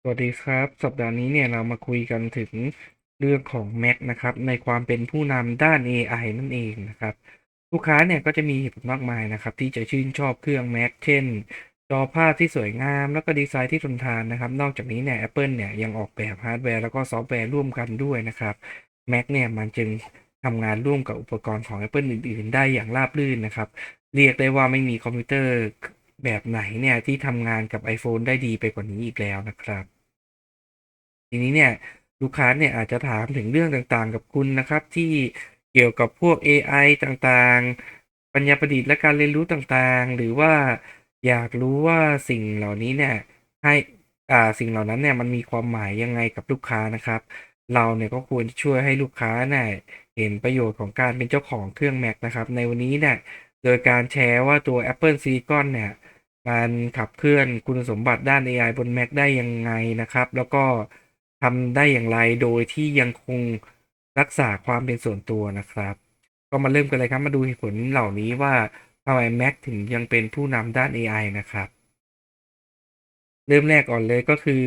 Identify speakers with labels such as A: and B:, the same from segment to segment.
A: สวัสดีครับ สัปดาห์นี้เนี่ยเรามาคุยกันถึงเรื่องของ Mac นะครับ ในความเป็นผู้นำด้าน AI นั่นเองนะครับ ลูกค้าเนี่ยก็จะมีเหตุผลมากมายนะครับ ที่จะชื่นชอบเครื่อง Mac เช่น จอภาพที่สวยงาม แล้วก็ดีไซน์ที่ทนทานนะครับ นอกจากนี้เนี่ย Apple เนี่ยยังออกแบบฮาร์ดแวร์แล้วก็ซอฟต์แวร์ร่วมกันด้วยนะครับ Mac เนี่ยมันจึงทำงานร่วมกับอุปกรณ์ของ Apple อื่น ๆ ได้อย่างราบรื่นนะครับ เรียกได้ว่าไม่มีคอมพิวเตอร์ แบบไหนเนี่ยที่ทำงานกับ iPhone ได้ดีไปกว่านี้อีกแล้วนะครับ ทีนี้เนี่ยลูกค้าเนี่ยอาจจะถามถึงเรื่องต่างๆกับคุณนะครับ ที่เกี่ยวกับพวก AI ต่างๆ ปัญญาประดิษฐ์และการเรียนรู้ต่างๆ หรือว่าอยากรู้ว่าสิ่งเหล่านี้เนี่ยให้อ่าสิ่งเหล่านั้นเนี่ยมันมีความหมายยังไงกับลูกค้านะครับ เราเนี่ยก็ควรช่วยให้ลูกค้าเนี่ยเห็นประโยชน์ของการเป็นเจ้าของเครื่อง Mac นะครับ ในวันนี้เนี่ยโดยการแชร์ว่าตัว Apple Silicon เนี่ย มันขับเคลื่อนคุณสมบัติด้าน AI บน Mac ได้ยังไงนะครับ แล้วก็ทำได้อย่างไรโดยที่ยังคงรักษาความเป็นส่วนตัวนะครับ ก็มาเริ่มกันเลยครับมาดูเหตุผลเหล่านี้ว่าทำไม Mac ถึงยังเป็นผู้นำด้าน AI นะครับ เริ่มแรกก่อนเลยก็คือ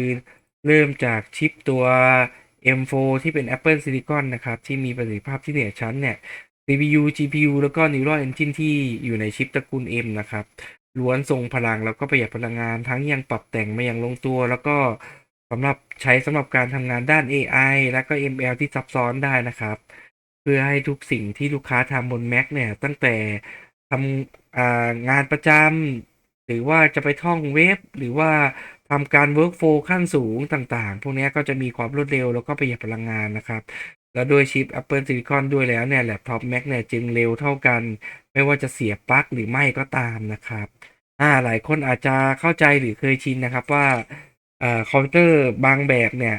A: เริ่มจากชิปตัว M4 ที่เป็น Apple Silicon นะครับ ที่มีประสิทธิภาพที่เหนือชั้นเนี่ย CPU GPU แล้วก็ Neural Engine ที่อยู่ในชิปตระกูล M นะครับ ล้วนทรงพลังแล้วก็ประหยัดพลังงานทั้งยังปรับแต่งมาอย่างลงตัว แล้วก็สำหรับใช้สำหรับการทำงานด้าน AI และก็ ML ที่ซับซ้อนได้นะครับ เพื่อให้ทุกสิ่งที่ลูกค้าทำบน Mac เนี่ย ตั้งแต่ทำงานประจำหรือว่าจะไปท่องเว็บ หรือว่าทำการ workflow ขั้นสูงต่างๆ พวกนี้ก็จะมีความรวดเร็วแล้วก็ประหยัดพลังงานนะครับ แล้วด้วยชิป Apple Silicon ด้วยแล้วเนี่ยแล็ปท็อป Mac เนี่ยจึงเร็วเท่ากัน ไม่ว่าจะเสียบปลั๊กหรือไม่ก็ตามนะครับอ่าหลายคนอาจจะเข้าใจหรือเคยชินนะครับว่าอ่าคอมพิวเตอร์บางแบบเนี่ย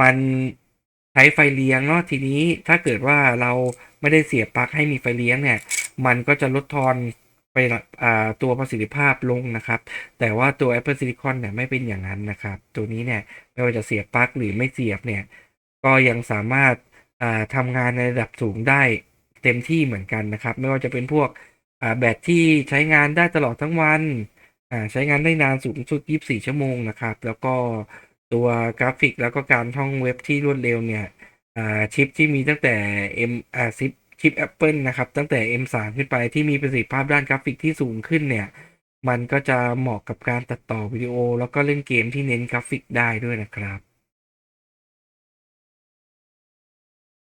A: มันใช้ไฟเลี้ยงเนาะทีนี้ถ้าเกิดว่าเราไม่ได้เสียบปลั๊กให้มีไฟเลี้ยงเนี่ย มันก็จะลดทอนไปตัวประสิทธิภาพลงนะครับ แต่ว่าตัว Apple Silicon เนี่ยไม่เป็นอย่างนั้นนะครับ ตัวนี้เนี่ยไม่ว่าจะเสียบปลั๊กหรือไม่เสียบเนี่ย ก็ยังสามารถ ทำงานในระดับสูงได้เต็มที่เหมือนกันนะครับ ไม่ว่าจะเป็นพวกแบตที่ใช้งานได้ตลอดทั้งวันใช้งานได้นานสูงสุด 24 ชั่วโมงนะครับ แล้วก็ตัวกราฟิกแล้วก็การท่องเว็บที่รวดเร็วเนี่ยชิปที่มีตั้งแต่ M อ่าชิปชิป Apple นะครับ ตั้งแต่ M3 ขึ้นไปที่มีประสิทธิภาพด้านกราฟิกที่สูงขึ้นเนี่ย มันก็จะเหมาะกับการตัดต่อวิดีโอ แล้วก็เล่นเกมที่เน้นกราฟิกได้ด้วยนะครับ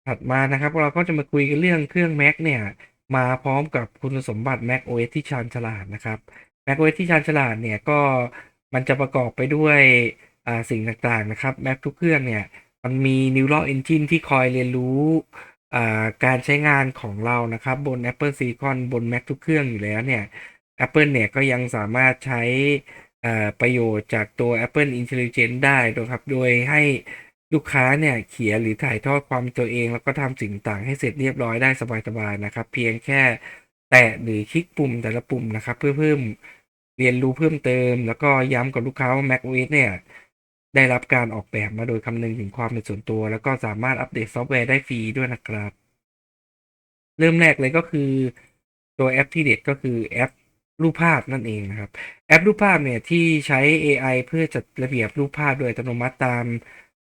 A: ถัดมานะครับเราก็จะมาคุยกันเรื่องเครื่อง Mac เนี่ยมาพร้อมกับคุณสมบัติ Mac OS ที่ชาญฉลาดนะครับ Mac OS ที่ชาญฉลาดเนี่ยก็มันจะประกอบไปด้วยสิ่งต่างๆนะครับ Mac ทุกเครื่องเนี่ยมันมี Neural Engine ที่คอยเรียนรู้การใช้งานของเรานะครับบน Apple Silicon บน Mac ทุกเครื่องอยู่แล้วเนี่ย Apple เนี่ยก็ยังสามารถใช้ประโยชน์จากตัว Apple Intelligence ได้นะครับโดยให้ ลูกค้าเนี่ยเขียนหรือถ่ายทอดความตัวเอง แล้วก็ทำสิ่งต่างให้เสร็จเรียบร้อยได้สบายๆนะครับ เพียงแค่แตะหรือคลิกปุ่มแต่ละปุ่มนะครับ เพื่อเพิ่มเรียนรู้เพิ่มเติม แล้วก็ย้ำกับลูกค้าว่า macOS เนี่ยได้รับการออกแบบมาโดยคำนึงถึงความเป็นส่วนตัว แล้วก็สามารถอัปเดตซอฟต์แวร์ได้ฟรีด้วยนะครับ เริ่มแรกเลยก็คือ ตัวแอปที่เด็ดก็คือแอปรูปภาพนั่นเองนะครับ แอปรูปภาพเนี่ยที่ใช้ AI เพื่อจัดระเบียบรูปภาพโดยอัตโนมัติตาม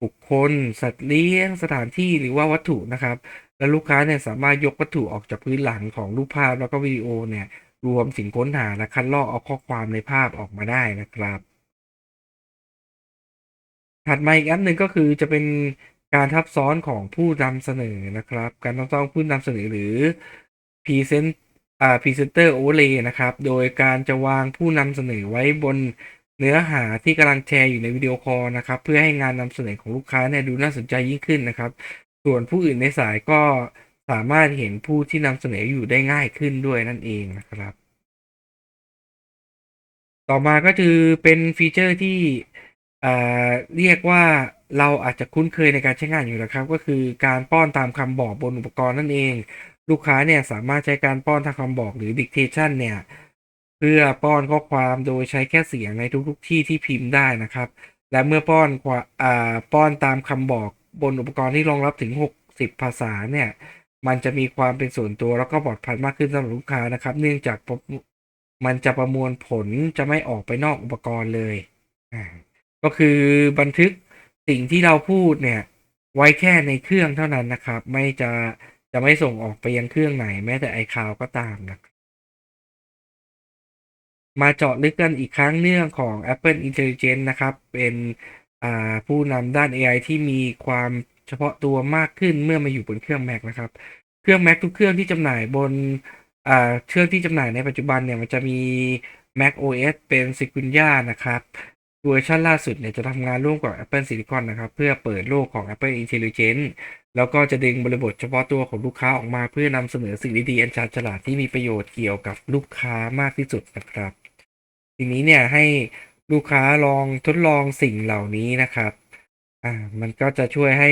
A: บุคคล สัตว์เลี้ยง สถานที่หรือว่าวัตถุนะครับ และลูกค้าเนี่ยสามารถยกวัตถุออกจากพื้นหลังของรูปภาพแล้วก็วิดีโอเนี่ยรวมสิ่งค้นหาและคัดลอกเอาข้อความในภาพออกมาได้นะครับ ถัดมาอีกอันหนึ่งก็คือจะเป็นการทับซ้อนของผู้นำเสนอนะครับ การทับซ้อนผู้นำเสนอหรือ Present อ่า Presenter Overlay นะครับ โดยการจะวางผู้นำเสนอไว้บน เนื้อหาที่กำลังแชร์อยู่ในวิดีโอคอลนะครับ เพื่อให้งานนำเสนอของลูกค้าเนี่ยดูน่าสนใจยิ่งขึ้นนะครับ ส่วนผู้อื่นในสายก็สามารถเห็นผู้ที่นำเสนออยู่ได้ง่ายขึ้นด้วยนั่นเองนะครับ ต่อมาก็คือเป็นฟีเจอร์ที่อ่าเรียกว่าเราอาจจะคุ้นเคยในการใช้งานอยู่แล้วครับ ก็คือการป้อนตามคำบอกบนอุปกรณ์นั่นเอง ลูกค้าเนี่ยสามารถใช้การป้อนตามคำบอกหรือ dictation เนี่ย เพื่อป้อนข้อความโดยใช้แค่เสียงในทุกๆที่ที่พิมพ์ได้นะครับ และเมื่อป้อนควาอ่าป้อนตามคำบอกบนอุปกรณ์ที่รองรับถึง 60 ภาษาเนี่ย มันจะมีความเป็นส่วนตัวแล้วก็ปลอดภัยมากขึ้นสำหรับลูกค้านะครับ เนื่องจากมันจะประมวลผลจะไม่ออกไปนอกอุปกรณ์เลยก็คือบันทึกสิ่งที่เราพูดเนี่ย ไว้แค่ในเครื่องเท่านั้นนะครับ ไม่จะจะไม่ส่งออกไปยังเครื่องไหน แม้แต่ iCloud ก็ตามนะครับ มาเจาะลึกกันอีกครั้งเรื่องของ Apple Intelligence นะครับ เป็นผู้นำด้าน AI ที่มีความเฉพาะตัวมากขึ้นเมื่อมาอยู่บนเครื่อง Mac นะครับ เครื่อง Mac ทุกเครื่องที่จำหน่ายบนเครื่องที่จำหน่ายในปัจจุบันเนี่ยมันจะมี Mac OS เป็น Sequoia นะครับเวอร์ชันล่าสุดเนี่ยจะทำงานร่วมกับ Apple Silicon นะครับ เพื่อเปิดโลกของ Apple Intelligence แล้วก็จะดึงบริบทเฉพาะตัวของลูกค้าออกมาเพื่อนำเสนอสิ่งดีๆอันชาญฉลาดที่มีประโยชน์เกี่ยวกับลูกค้ามากที่สุดนะครับ ทีนี้เนี่ยให้ลูกค้าลองทดลองสิ่งเหล่านี้นะครับอ่ามันก็จะช่วยให้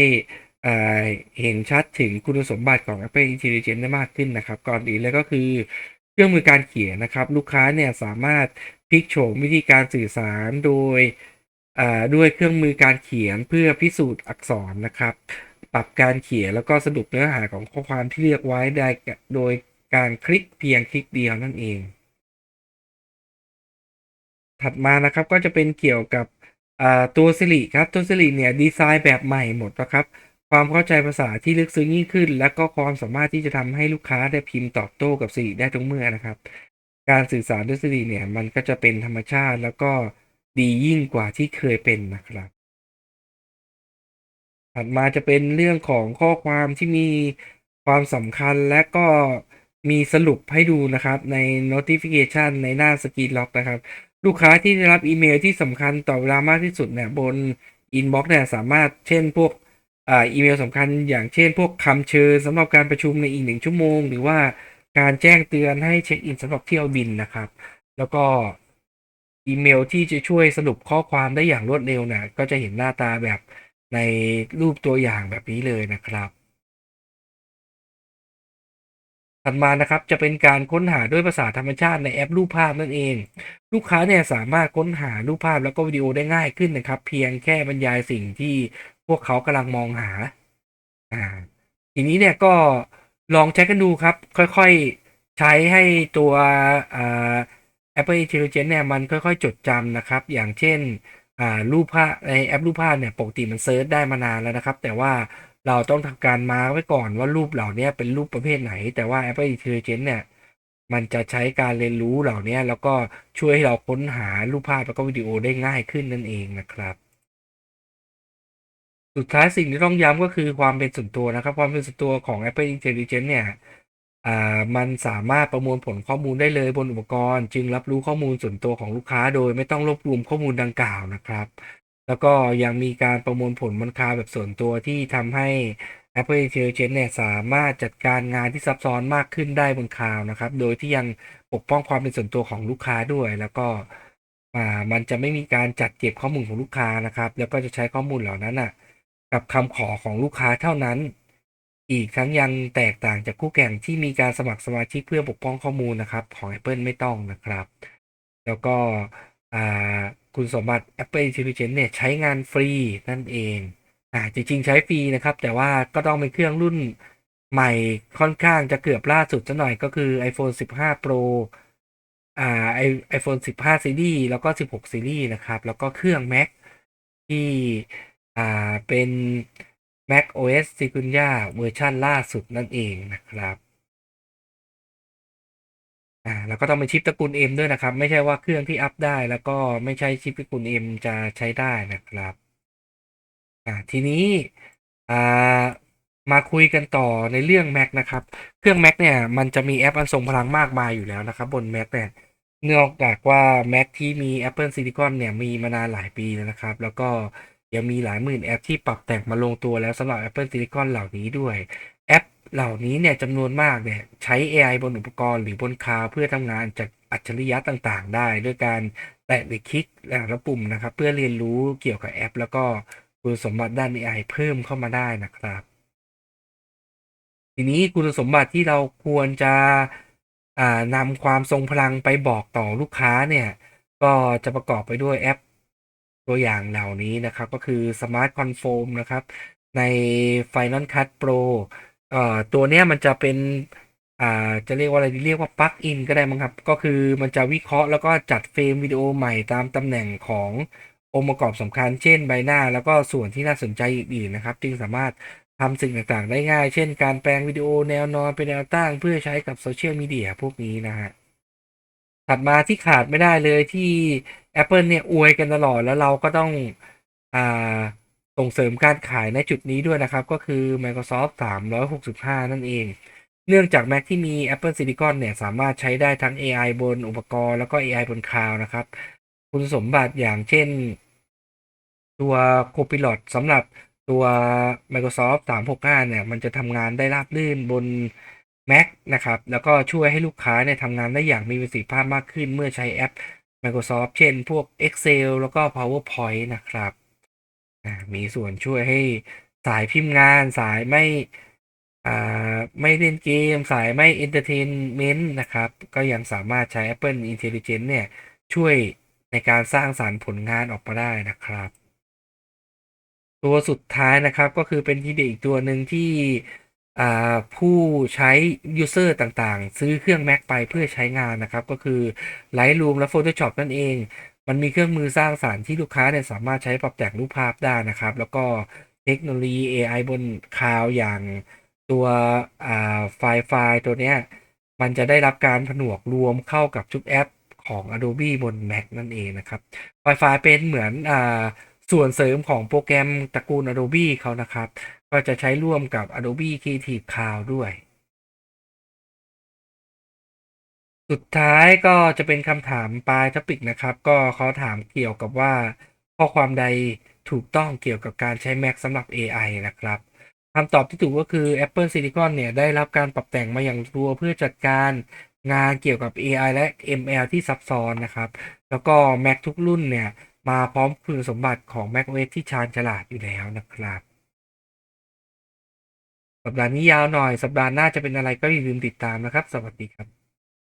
A: อ่าเห็นชัดถึงคุณสมบัติของ Apple Intelligence ได้มากขึ้นนะครับ ก่อนอื่นเลยก็คือเครื่องมือการเขียนนะครับ ลูกค้าเนี่ยสามารถพลิกโฉมวิธีการสื่อสารโดยอ่าด้วยเครื่องมือการเขียนเพื่อพิสูจน์อักษรนะครับ ปรับการเขียนแล้วก็สรุปเนื้อหาของข้อความที่เลือกไว้ได้โดยการคลิกเพียงคลิกเดียวนั่นเอง ถัดมานะครับก็จะเป็นเกี่ยวกับตัวสิริครับตัวสิริเนี่ยดีไซน์แบบใหม่หมดนะครับความเข้าใจภาษาที่ลึกซึ้งยิ่งขึ้น และก็ความสามารถที่จะทำให้ลูกค้าได้พิมพ์ตอบโต้กับสิริได้ทุกเมื่อนะครับ การสื่อสารด้วยสิริเนี่ยมันก็จะเป็นธรรมชาติแล้วก็ดียิ่งกว่าที่เคยเป็นนะครับ ถัดมาจะเป็นเรื่องของข้อความที่มีความสำคัญและก็มีสรุปให้ดูนะครับใน notification ในหน้าสกรีนล็อกนะครับ ลูกค้าที่ได้รับอีเมลที่สำคัญต่อเวลามากที่สุดเนี่ยบน inbox เนี่ยสามารถเช่นพวกอ่าอีเมลสำคัญอย่างเช่น พวกคำเชิญสำหรับการประชุมในอีกหนึ่งชั่วโมง หรือว่าการแจ้งเตือนให้เช็คอินสำหรับเที่ยวบินนะครับ แล้วก็อีเมลที่จะช่วยสรุปข้อความได้อย่างรวดเร็วเนี่ยก็จะเห็นหน้าตาแบบในรูปตัวอย่างแบบนี้เลยนะครับ ถัดมานะครับจะเป็นการค้นหาด้วยภาษาธรรมชาติในแอปรูปภาพนั่นเอง ลูกค้าเนี่ยสามารถค้นหารูปภาพแล้วก็วิดีโอได้ง่ายขึ้นนะครับ เพียงแค่บรรยายสิ่งที่พวกเขากำลังมองหาอ่าทีนี้เนี่ยก็ลองใช้กันดูครับ ค่อยๆใช้ให้ตัวอ่า Apple Intelligence เนี่ยมันค่อยๆ จดจำนะครับ อย่างเช่นอ่ารูปภาพในแอปรูปภาพเนี่ยปกติมันเซิร์ชได้มานานแล้วนะครับ แต่ว่า เราต้องทำการมาไว้ก่อนว่ารูปเหล่านี้เป็นรูปประเภทไหน แต่ว่า Apple Intelligence เนี่ยมันจะใช้การเรียนรู้เหล่านี้แล้วก็ช่วยให้เราค้นหารูปภาพแล้วก็วิดีโอได้ง่ายขึ้นนั่นเองนะครับ สุดท้ายสิ่งที่ต้องย้ำก็คือความเป็นส่วนตัวนะครับ ความเป็นส่วนตัวของ Apple Intelligence เนี่ยอ่ามันสามารถประมวลผลข้อมูลได้เลยบนอุปกรณ์ จึงรับรู้ข้อมูลส่วนตัวของลูกค้า โดยไม่ต้องรวบรวมข้อมูลดังกล่าวนะครับ แล้วก็ยังมีการประมวลผลบนคาแบบส่วนตัวที่ทำให้ Apple Intelligence เนี่ยสามารถจัดการงานที่ซับซ้อนมากขึ้นได้บนคลาวนะครับ โดยที่ยังปกป้องความเป็นส่วนตัวของลูกค้าด้วย แล้วก็มันจะไม่มีการจัดเก็บข้อมูลของลูกค้านะครับ แล้วก็จะใช้ข้อมูลเหล่านั้นอะ กับคำขอของลูกค้าเท่านั้น อีกทั้งยังแตกต่างจากคู่แข่งที่มีการสมัครสมาชิกเพื่อปกป้องข้อมูลนะครับ ของ Apple ไม่ต้องนะครับ แล้วก็อ่า คุณสมบัติ Apple Intelligence เนี่ยใช้งานฟรีนั่นเองอ่าจริงๆ ใช้ฟรีนะครับ แต่ว่าก็ต้องเป็นเครื่องรุ่นใหม่ค่อนข้างจะเกือบล่าสุดซะหน่อยก็คือ iPhone 15 Pro อ่าไอ iPhone 15ซีรีส์แล้วก็16ซีรีส์นะครับ แล้วก็เครื่อง Mac ที่อ่าเป็น Mac OS Sequoia เวอร์ชันล่าสุดนั่นเองนะครับ อ่าแล้วก็ต้องเป็นชิปตระกูล M ด้วยนะครับ ไม่ใช่ว่าเครื่องที่อัพได้ แล้วก็ไม่ใช่ชิปตระกูล M จะใช้ได้นะครับอ่าทีนี้อ่ามาคุยกันต่อในเรื่อง Mac นะครับ เครื่อง Mac เนี่ย มันจะมีแอปอันทรงพลังมากมายอยู่แล้วนะครับ บน Mac เนี่ยเนื่องจากว่า Mac ที่มี Apple Silicon เนี่ย มีมานานหลายปีแล้วนะครับ แล้วก็ยังมีหลายหมื่นแอปที่ปรับแต่งมาลงตัวแล้วสำหรับ Apple Silicon เหล่านี้ด้วย เหล่านี้เนี่ยจำนวนมากเนี่ยใช้ AI บนอุปกรณ์หรือบนคลาวเพื่อทำงานจากอัจฉริยะต่างๆ ได้ ด้วยการแตะหรือคลิกแล้วปุ่มนะครับ เพื่อเรียนรู้เกี่ยวกับแอป แล้วก็คุณสมบัติด้าน AI เพิ่มเข้ามาได้นะครับ ทีนี้คุณสมบัติที่เราควรจะนำความทรงพลังไปบอกต่อลูกค้าเนี่ย ก็จะประกอบไปด้วยแอป ตัวอย่างเหล่านี้นะครับ ก็คือ Smart Conform นะครับ ใน Final Cut Pro เอ่อตัวเนี้ยมันจะเป็นอ่าจะเรียกว่าอะไรเรียกว่าปลั๊กอินก็ได้มั้งครับ ก็คือมันจะวิเคราะห์แล้วก็จัดเฟรมวิดีโอใหม่ตามตำแหน่งขององค์ประกอบสำคัญ เช่นใบหน้า แล้วก็ส่วนที่น่าสนใจอื่นๆนะครับ จึงสามารถทำสิ่งต่างๆ ได้ง่าย เช่น การแปลงวิดีโอแนวนอนเป็นแนวตั้ง เพื่อใช้กับโซเชียลมีเดียพวกนี้นะฮะถัดมาที่ขาดไม่ได้เลยที่ Apple เนี่ยอวยกันตลอดแล้วเราก็ต้องอ่า ส่งเสริมการขายในจุดนี้ด้วยนะครับ ก็คือ Microsoft 365 นั่นเอง เนื่องจาก Mac ที่มี Apple Silicon เนี่ย สามารถใช้ได้ทั้ง AI บนอุปกรณ์แล้วก็ AI บนคลาวนะครับ คุณสมบัติอย่างเช่น ตัว Copilot สำหรับตัว Microsoft 365 เนี่ย มันจะทำงานได้ราบรื่นบน Mac นะครับ แล้วก็ช่วยให้ลูกค้าเนี่ยทำงานได้อย่างมีประสิทธิภาพมากขึ้นเมื่อใช้แอป Microsoft เช่น พวก Excel แล้วก็ PowerPoint นะครับ อ่ามีส่วนช่วยให้สายพิมพ์งานสายไม่อ่าไม่เล่นเกม สายไม่ Entertainment นต์นะครับ ก็ยังสามารถใช้ Apple Intelligence เนี่ย ช่วยในการสร้างสารรค์ผลงานออกมาได้นะครับ ตัวสุดท้ายนะครับก็คือเป็นทีเด็ดอีกตัวหนึ่งที่ผู้ใช้ User ต่างๆ ซื้อเครื่อง Mac ไปเพื่อใช้งานนะครับ ก็คือ Lightroom และ Photoshop นั่นเอง มันมีเครื่องมือสร้างสารรค์ที่ลูกค้าเนี่ยสามารถใช้ปรับแต่งรูปภาพได้นะครับ แล้วก็เทคโนโลยี AI บนคลาวอย่างตัวไฟล์ไฟล์ตัวเนี้ยมันจะได้รับการผนวกรวมเข้ากับทุกแอปของ Adobe บน Mac นั่นเองนะครับ Wi-Fi เป็นเหมือนอส่วนเสริมของโปรแกรมตระกูล Adobe เขานะครับ ก็จะใช้ร่วมกับ Adobe Creative Cloud ด้วย สุดท้ายก็จะเป็นคำถามปลายท็อปิกนะครับ ก็เขาถามเกี่ยวกับว่า ข้อความใดถูกต้องเกี่ยวกับการใช้ Mac สำหรับ AI นะครับคำตอบที่ถูกก็คือ Apple Silicon เนี่ยได้รับการปรับแต่งมาอย่างตัวเพื่อจัดการงานเกี่ยวกับ AI และ ML ที่ซับซ้อนนะครับ แล้วก็ Mac ทุกรุ่นเนี่ยมาพร้อมคุณสมบัติของ macOS ที่ชาญฉลาดอยู่แล้วนะครับ สัปดาห์นี้ยาวหน่อย สัปดาห์หน้าจะเป็นอะไรก็อย่าลืมติดตามนะครับ สวัสดีครับ